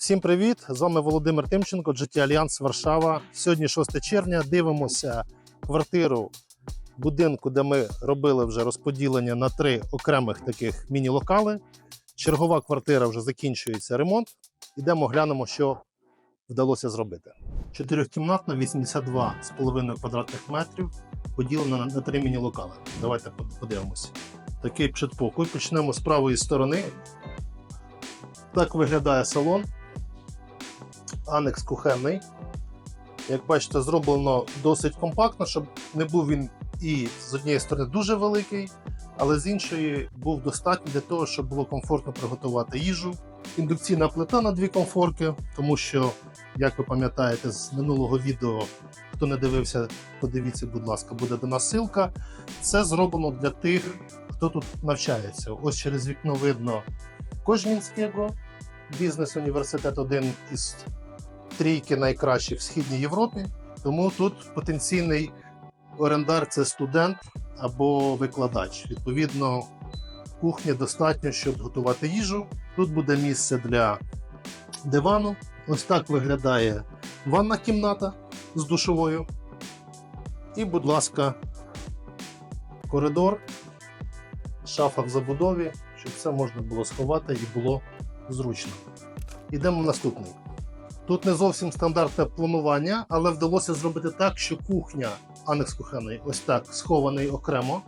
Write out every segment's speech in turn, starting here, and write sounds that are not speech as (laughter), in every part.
Всім привіт! З вами Володимир Тимченко, GT Альянс Варшава. Сьогодні 6 червня. Дивимося квартиру будинку, де ми робили вже розподілення на три окремих таких міні-локали. Чергова квартира вже закінчується ремонт. Ідемо глянемо, що вдалося зробити. Чотирьохкімнатна, 82,5 квадратних метрів, поділена на, три міні-локали. Давайте подивимося. Такий предпокій. Почнемо з правої сторони. Так виглядає салон. Анекс кухенний. Як бачите, зроблено досить компактно, щоб не був він і з однієї сторони дуже великий, але з іншої був достатньо для того, щоб було комфортно приготувати їжу. Індукційна плита на дві комфорки, тому що, як ви пам'ятаєте з минулого відео, хто не дивився, подивіться, будь ласка, буде до нас ссылка. Це зроблено для тих, хто тут навчається. Ось через вікно видно Кожмінського, бізнес-університет один із трійки найкращих в східній Європі. Тому тут потенційний орендар це студент або викладач. Відповідно, кухні достатньо, щоб готувати їжу. Тут буде місце для дивану. Ось так виглядає ванна кімната з душовою. І, будь ласка, коридор, шафа в забудові, щоб все можна було сховати і було зручно. Йдемо в наступний. Тут не зовсім стандартне планування, але вдалося зробити так, що кухня, анекс кухонний, ось так схований окремо.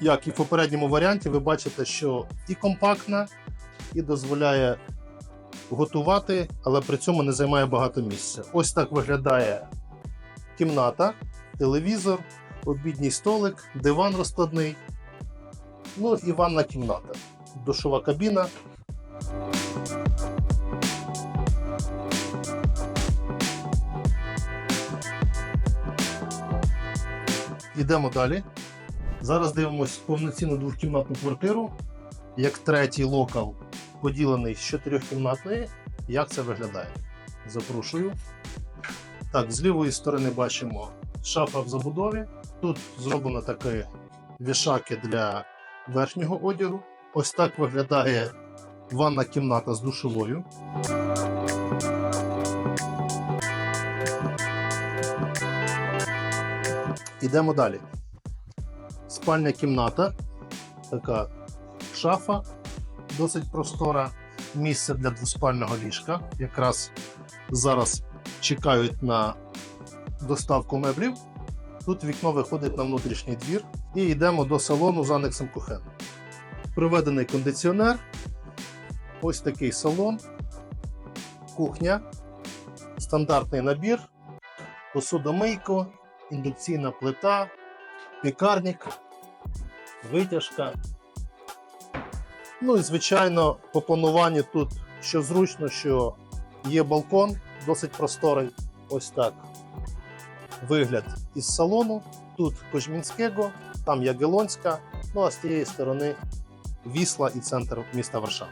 Як і в попередньому варіанті, ви бачите, що і компактна, і дозволяє готувати, але при цьому не займає багато місця. Ось так виглядає кімната, телевізор, обідній столик, диван розкладний. Ну і ванна кімната, душова кабіна. Йдемо далі. Зараз дивимося повноцінну двохкімнатну квартиру, як третій локал, поділений з чотирьохкімнатної. Як це виглядає? Запрошую. Так, з лівої сторони бачимо шафа в забудові. Тут зроблено такі вішаки для верхнього одягу. Ось так виглядає ванна кімната з душовою. Ідемо далі. Спальня кімната, така шафа, досить простора, місце для двоспального ліжка. Якраз зараз чекають на доставку меблів. Тут вікно виходить на внутрішній двір. І йдемо до салону з анексом кухен. Приведений кондиціонер. Ось такий салон, кухня, стандартний набір, посудомийко, індукційна плита, пікарник, витяжка. Ну і звичайно, по плануванню тут що зручно, що є балкон, досить просторий. Ось так. Вигляд із салону. Тут Кожмінського, там Ягелонська, ну а з тієї сторони Вісла і центр міста Варшава.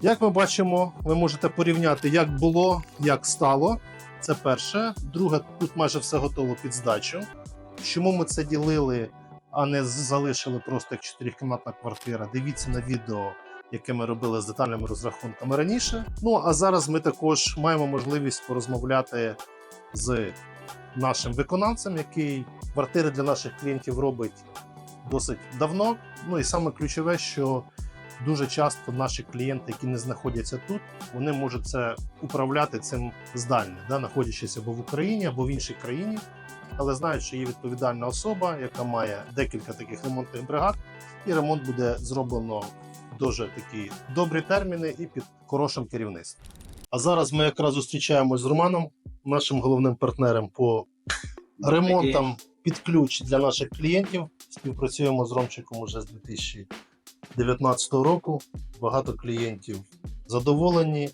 Як ми бачимо, ви можете порівняти, як було, як стало. Це перше. Друге, тут майже все готово під здачу. Чому ми це ділили, а не залишили просто як чотирикімнатна квартира? Дивіться на відео, яке ми робили з детальними розрахунками раніше. Ну а зараз ми також маємо можливість порозмовляти з нашим виконавцем, який квартири для наших клієнтів робить досить давно. Ну і саме ключове, що дуже часто наші клієнти, які не знаходяться тут, вони можуть це управляти цим здально, да, знаходячись або в Україні, або в іншій країні, але знають, що є відповідальна особа, яка має декілька таких ремонтних бригад, і ремонт буде зроблено дуже такі добрі терміни і під хорошим керівництвом. А зараз ми якраз зустрічаємось з Романом, нашим головним партнером по ремонтам під ключ для наших клієнтів. Співпрацюємо з Ромчиком уже з 2019 року. Багато клієнтів задоволені.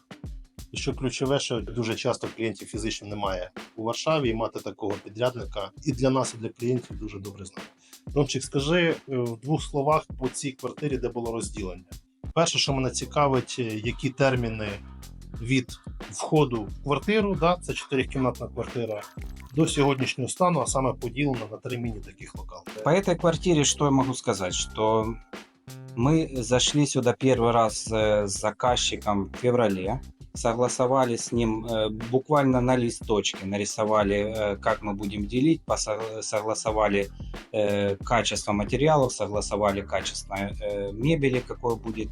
І що ключове, що дуже часто клієнтів фізично немає у Варшаві, і мати такого підрядника і для нас, і для клієнтів дуже добре знати. Ромчик, скажи е, в двох словах по цій квартирі, де було розділення. Перше, що мене цікавить, е, які терміни від входу в квартиру, да, це чотирикімнатна квартира, до сьогоднішнього стану, а саме поділена на три міні таких локал. По этой квартире что я могу сказать? Что мы зашли сюда первый раз э, с заказчиком в феврале. согласовали с ним э, буквально на листочке, нарисовали, э, как мы будем делить, согласовали качество материалов, согласовали качество мебели, какое будет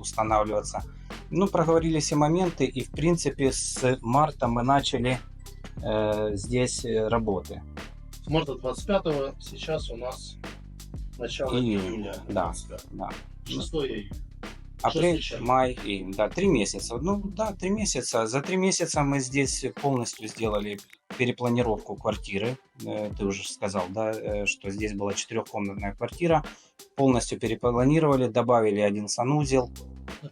устанавливаться. Ну, проговорили все моменты, и в принципе с марта мы начали здесь работы. С марта 25 сейчас у нас начало июня июня. да. Да. 6 июня. Апрель, май, июнь, да, три месяца. Ну да, три месяца. За три месяца мы здесь полностью сделали перепланировку квартиры. Э, Ты уже сказал, да, э, что здесь была четырехкомнатная квартира. Полностью перепланировали, добавили один санузел.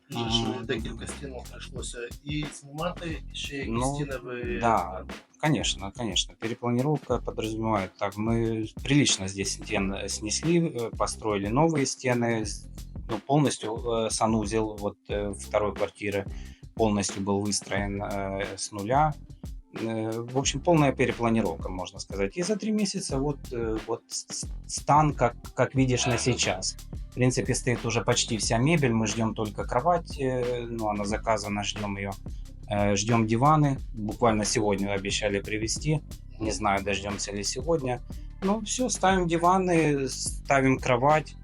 Вже ж Ага. декілька стінок прийшлося і знімати, і ще які Ну, стіни ви. Да, конечно, конечно. Перепланировка подразумевает так. Мы прилично здесь стен э, снесли, э, построили новые стены, с- ну, полностью э, санузел вот э, второй квартиры полностью был выстроен э, с нуля. Э, В общем, полная перепланировка, можно сказать. И за три месяца вот, э, вот стан, как, как видишь на сейчас. В принципе, стоит уже почти вся мебель. Мы ждем только кровать, э, ну, она заказана, ждем ее. Ждем диваны. Буквально сегодня обещали привезти. Не знаю, дождемся ли сегодня. Ну, все, ставим диваны, ставим кровать.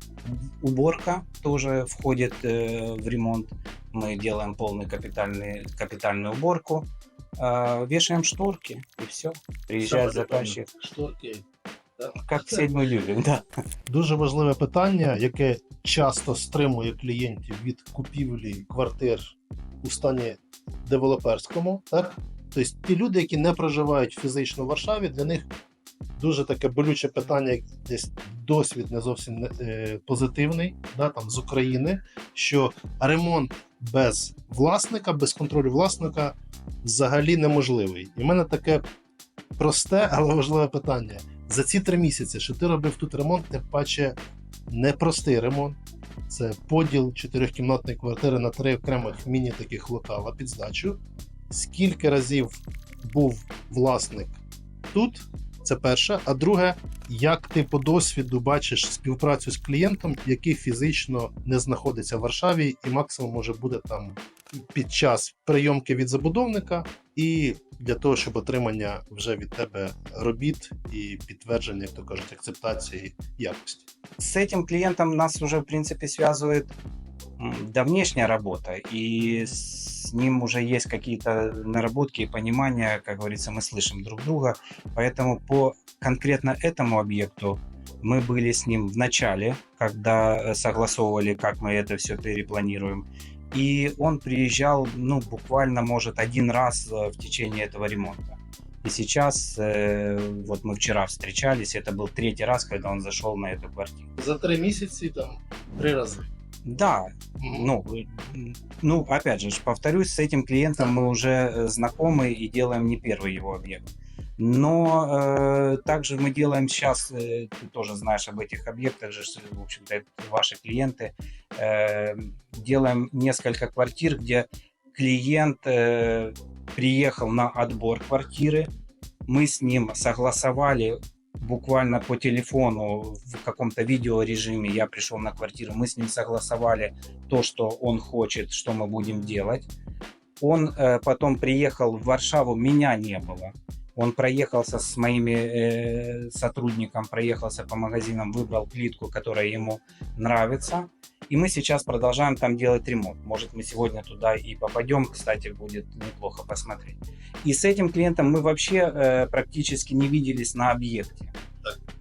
Уборка тоже входит в ремонт. Мы делаем полный капитальный, капитальную уборку. Вешаем шторки и все. Приезжает таке, заказчик. Шторки. Как в 7 любим, да. Дуже важливе питання, яке часто стримує клієнтів від купівлі квартир у стані девелоперському. Так? Тобто ті люди, які не проживають фізично в Варшаві, для них дуже таке болюче питання, як десь досвід не зовсім не- е, позитивний, да, там, з України, що ремонт без власника, без контролю власника взагалі неможливий. І в мене таке просте, (laughs) але важливе питання. За ці три місяці, що ти робив тут ремонт, тим паче непростий ремонт. Це поділ чотирьохкімнатної квартири на три окремих міні-таких локала під здачу. Скільки разів був власник тут? Це перше. А друге, як ти по досвіду бачиш співпрацю з клієнтом, який фізично не знаходиться в Варшаві, і максимум може буде там під час прийомки від забудовника, і для того, щоб отримання вже від тебе робіт і підтвердження, як то кажуть, акцептації якості. С этим клиентом нас уже, в принципе, связывает м, давнешняя работа, и с ним уже есть какие-то наработки и понимания, как говорится, мы слышим друг друга. Поэтому по конкретно этому объекту мы были с ним в начале, когда э, согласовывали, как мы это все перепланируем. И он приезжал, ну, буквально, может, один раз э, в течение этого ремонта. И сейчас, э, вот мы вчера встречались, это был третий раз, когда он зашел на эту квартиру. За три місяці там три рази. Да, ну, ну, опять же, повторюсь, с этим клиентом мы уже э, знакомы и делаем не первый его объект. Но э, также мы делаем сейчас, э, ты тоже знаешь об этих объектах, же, в общем-то, ваши клиенты, э, делаем несколько квартир, где клиент э, приехал на отбор квартиры, мы с ним согласовали буквально по телефону в каком-то видеорежиме я пришел на квартиру, мы с ним согласовали то, что он хочет, что мы будем делать. Он э, потом приехал в Варшаву, меня не было. Он проехался с моими э, сотрудником, проехался по магазинам, выбрал плитку, которая ему нравится. И мы сейчас продолжаем там делать ремонт. Может, мы сегодня туда и попадем, кстати, будет неплохо посмотреть. И с этим клиентом мы вообще э, практически не виделись на объекте.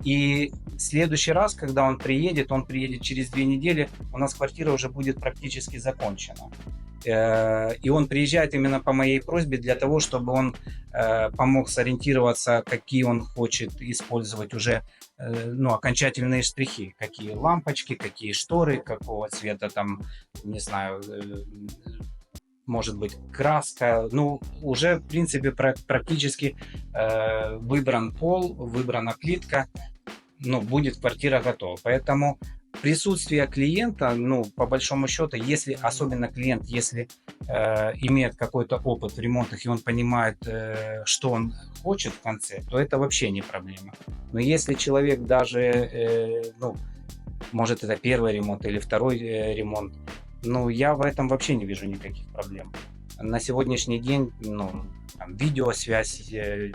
И в следующий раз, когда он приедет, он приедет через две недели, у нас квартира уже будет практически закончена. Э, И он приезжает именно по моей просьбе для того, чтобы он э, помог сориентироваться, какие он хочет использовать уже э, ну, окончательные штрихи, какие лампочки, какие шторы, какого цвета там, не знаю, может быть, краска. Ну, уже, в принципе, пра- практически выбран пол, выбрана плитка, ну, будет квартира готова. Поэтому присутствие клиента, ну, по большому счету, если, особенно клиент, если э, имеет какой-то опыт в ремонтах, и он понимает, э, что он хочет в конце, то это вообще не проблема. Но если человек даже, э, ну, может, это первый ремонт или второй э, ремонт, ну, я в этом вообще не вижу никаких проблем. На сегодняшний день, ну, там, видеосвязь, э,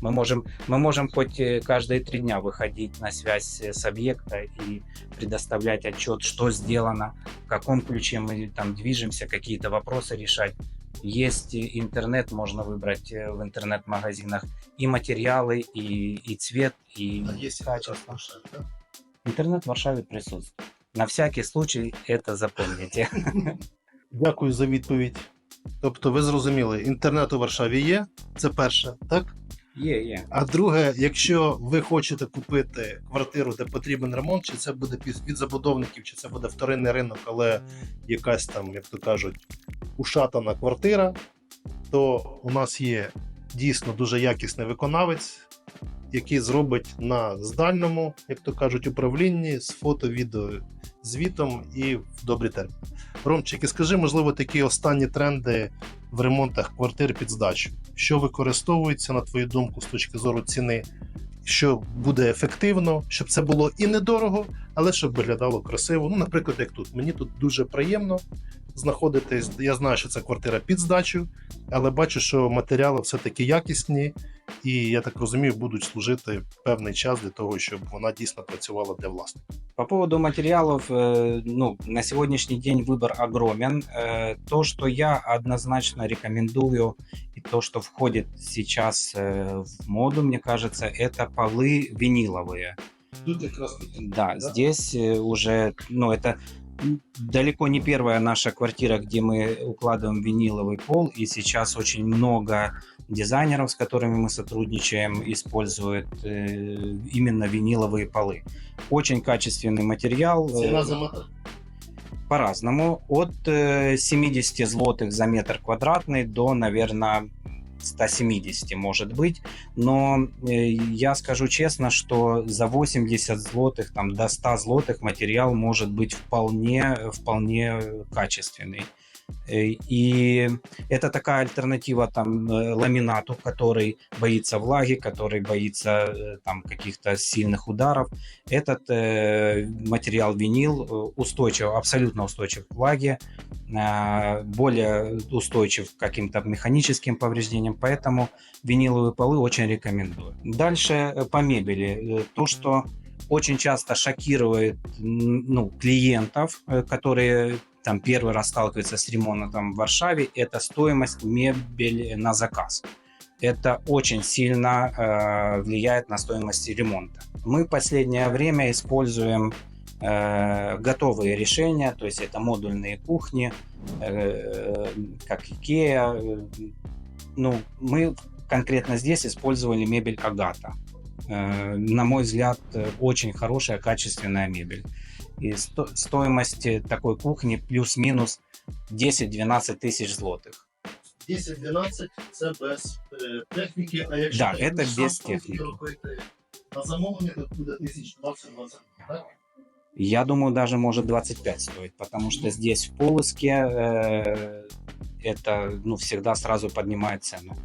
мы можем, мы можем хоть э, каждые три дня выходить на связь э, с объекта и предоставлять отчет, что сделано, в каком ключе мы там движемся, какие-то вопросы решать. Есть и интернет, можно выбрать э, в интернет-магазинах и материалы, и, и цвет, и качество. Интернет в Варшаве присутствует. На всякий случай это запомните. (laughs) Дякую за відповідь. Тобто, ви зрозуміли, інтернет у Варшаві є, це перше, так? Є, є. А друге, якщо ви хочете купити квартиру, де потрібен ремонт, чи це буде від забудовників, чи це буде вторинний ринок, але якась там, як то кажуть, ушатана квартира, то у нас є дійсно дуже якісний виконавець, який зробить на здальному, як то кажуть, управлінні з фото, відео, звітом і в добрі терміни. Ромчики, скажи, можливо, такі останні тренди в ремонтах квартир під здачу. Що використовується, на твою думку, з точки зору ціни, що буде ефективно, щоб це було і недорого, але щоб виглядало красиво. Ну, наприклад, як тут. Мені тут дуже приємно знаходитись. Я знаю, що це квартира під здачу, але бачу, що матеріали все-таки якісні, і я так розумію, будуть служити певний час для того, щоб вона дійсно працювала для власника. По поводу материалов, э, ну, на сегодняшний день выбор огромен. Э, То, что я однозначно рекомендую, и то, что входит сейчас э, в моду, мне кажется, это полы виниловые. Тут якраз Да, здесь э, уже, ну, это м, далеко не первая наша квартира, где мы укладываем виниловый пол, и сейчас очень много дизайнеров, с которыми мы сотрудничаем, используют э, именно виниловые полы. Очень качественный материал. э, ціна за метр. по-разному. От э, 70 злотых за метр квадратный до, наверное, 170 может быть. Но э, я скажу честно, что за 80 злотых, там, до 100 злотых материал может быть вполне, вполне качественный. Э, И это такая альтернатива там э, ламинату, который боится влаги, который боится э, там каких-то сильных ударов. Этот э, материал винил устойчив, абсолютно устойчив к влаге, э, более устойчив к каким-то механическим повреждениям, поэтому виниловые полы очень рекомендую. Дальше по мебели. То, что очень часто шокирует ну, клиентов, которые там первый раз сталкиваются с ремонтом в Варшаве, это стоимость мебели на заказ. Это очень сильно э, влияет на стоимость ремонта. Мы в последнее время используем э, готовые решения, то есть это модульные кухни, э, как Ikea. Ну, мы конкретно здесь использовали мебель Агата. Э, на мой взгляд, э, очень хорошая, качественная мебель. И сто- стоимость такой кухни плюс-минус 10-12 тысяч злотых. 10-12 це без е, техніки, а якщо Да, это без шафу техніки. робити На замовлення то буде 1020-20, так? Я думаю, даже может 25 стоить, потому что здесь в Полоске э, это ну, всегда сразу поднимает цену.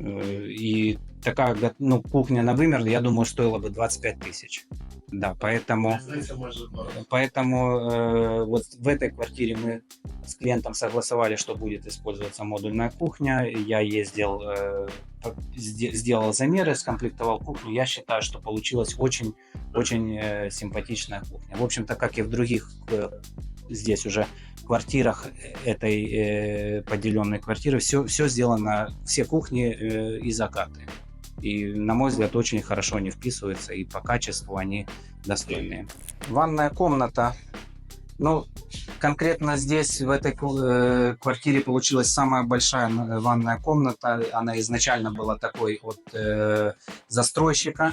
Э, и такая ну, кухня на вымер, я думаю, стоила бы 25 тысяч. Да, поэтому... Поэтому э, вот в этой квартире мы с клиентом согласовали, что будет использоваться модульная кухня. Я ездил, э, сделал замеры, скомплектовал кухню. Я считаю, что получилась очень, очень э, симпатичная кухня. В общем-то, как и в других э, здесь уже квартирах этой э, поделенной квартиры, все, все сделано, все кухни э, из агаты. И, на мой взгляд, очень хорошо они вписываются, и по качеству они достойные. Ванная комната. Ну, конкретно здесь, в этой э, квартире, получилась самая большая э, ванная комната. Она изначально была такой от э, застройщика.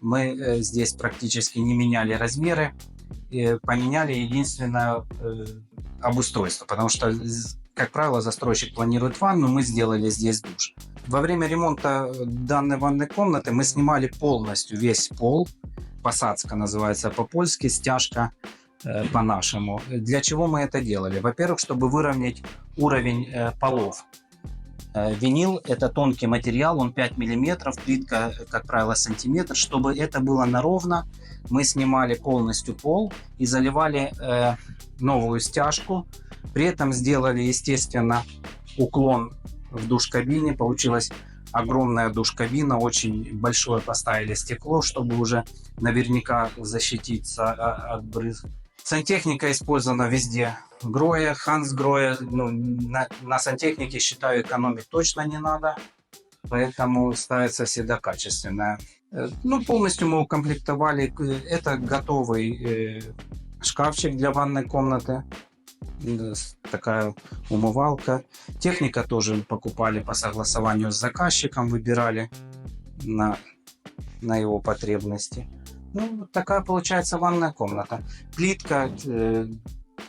Мы э, здесь практически не меняли размеры. И поменяли единственное э, обустройство, потому что, как правило, застройщик планирует ванну, мы сделали здесь душ. Во время ремонта данной ванной комнаты мы снимали полностью весь пол, посадка называется по-польски, стяжка э, по-нашему. Для чего мы это делали? Во-первых, чтобы выровнять уровень э, полов. Э, Винил – это тонкий материал, он 5 мм, плитка, э, как правило, сантиметр. Чтобы это было наровно, мы снимали полностью пол и заливали э, новую стяжку. При этом сделали, естественно, уклон в душ-кабине. Получилась огромная душ-кабина, очень большое поставили стекло, чтобы уже наверняка защититься а, от брызг. Сантехника использована везде. Гроя, Ханс Гроя. Ну, на, на сантехнике, считаю, экономить точно не надо. Поэтому ставится всегда качественная. Э, Ну, полностью мы укомплектовали. Это готовый э, шкафчик для ванной комнаты. Такая умывалка. Техника тоже покупали по согласованию с заказчиком, выбирали на, на его потребности. Ну, вот такая получается ванная комната. Плитка, э,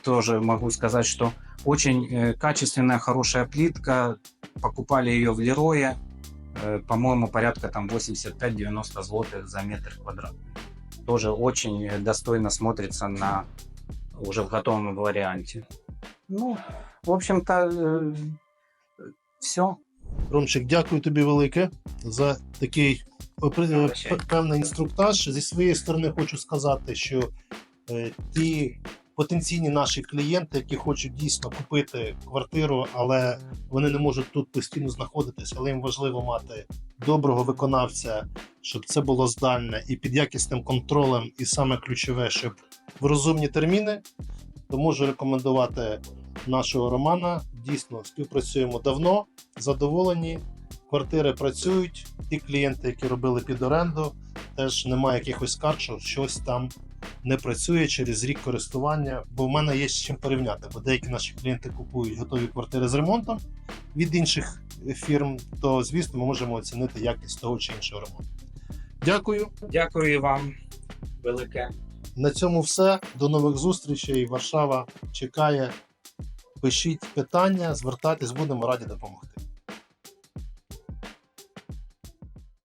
тоже могу сказать, что очень э, качественная, хорошая плитка. Покупали ее в Лерое. Э, по-моему, порядка там 85-90 злотых за метр квадратный. Тоже очень э, достойно смотрится на уже в готовом варианте. Ну, в общем-то, все. Ромчик, дякую тобі велике за такий опри- певний інструктаж. Зі своєї сторони хочу сказати, що е, ті потенційні наші клієнти, які хочуть дійсно купити квартиру, але вони не можуть тут постійно знаходитись, але їм важливо мати доброго виконавця, щоб це було здальне і під якісним контролем, і саме ключове, щоб в розумні терміни, то можу рекомендувати нашого Романа. Дійсно, співпрацюємо давно задоволені. Квартири працюють. Ті клієнти, які робили під оренду, теж немає якихось скарг, що щось там не працює через рік користування. Бо в мене є з чим порівняти. Бо деякі наші клієнти купують готові квартири з ремонтом від інших фірм. То звісно, ми можемо оцінити якість того чи іншого ремонту. Дякую. Дякую вам велике. На цьому все. До нових зустрічей. Варшава чекає. Пишіть питання, звертайтесь, будемо раді допомогти.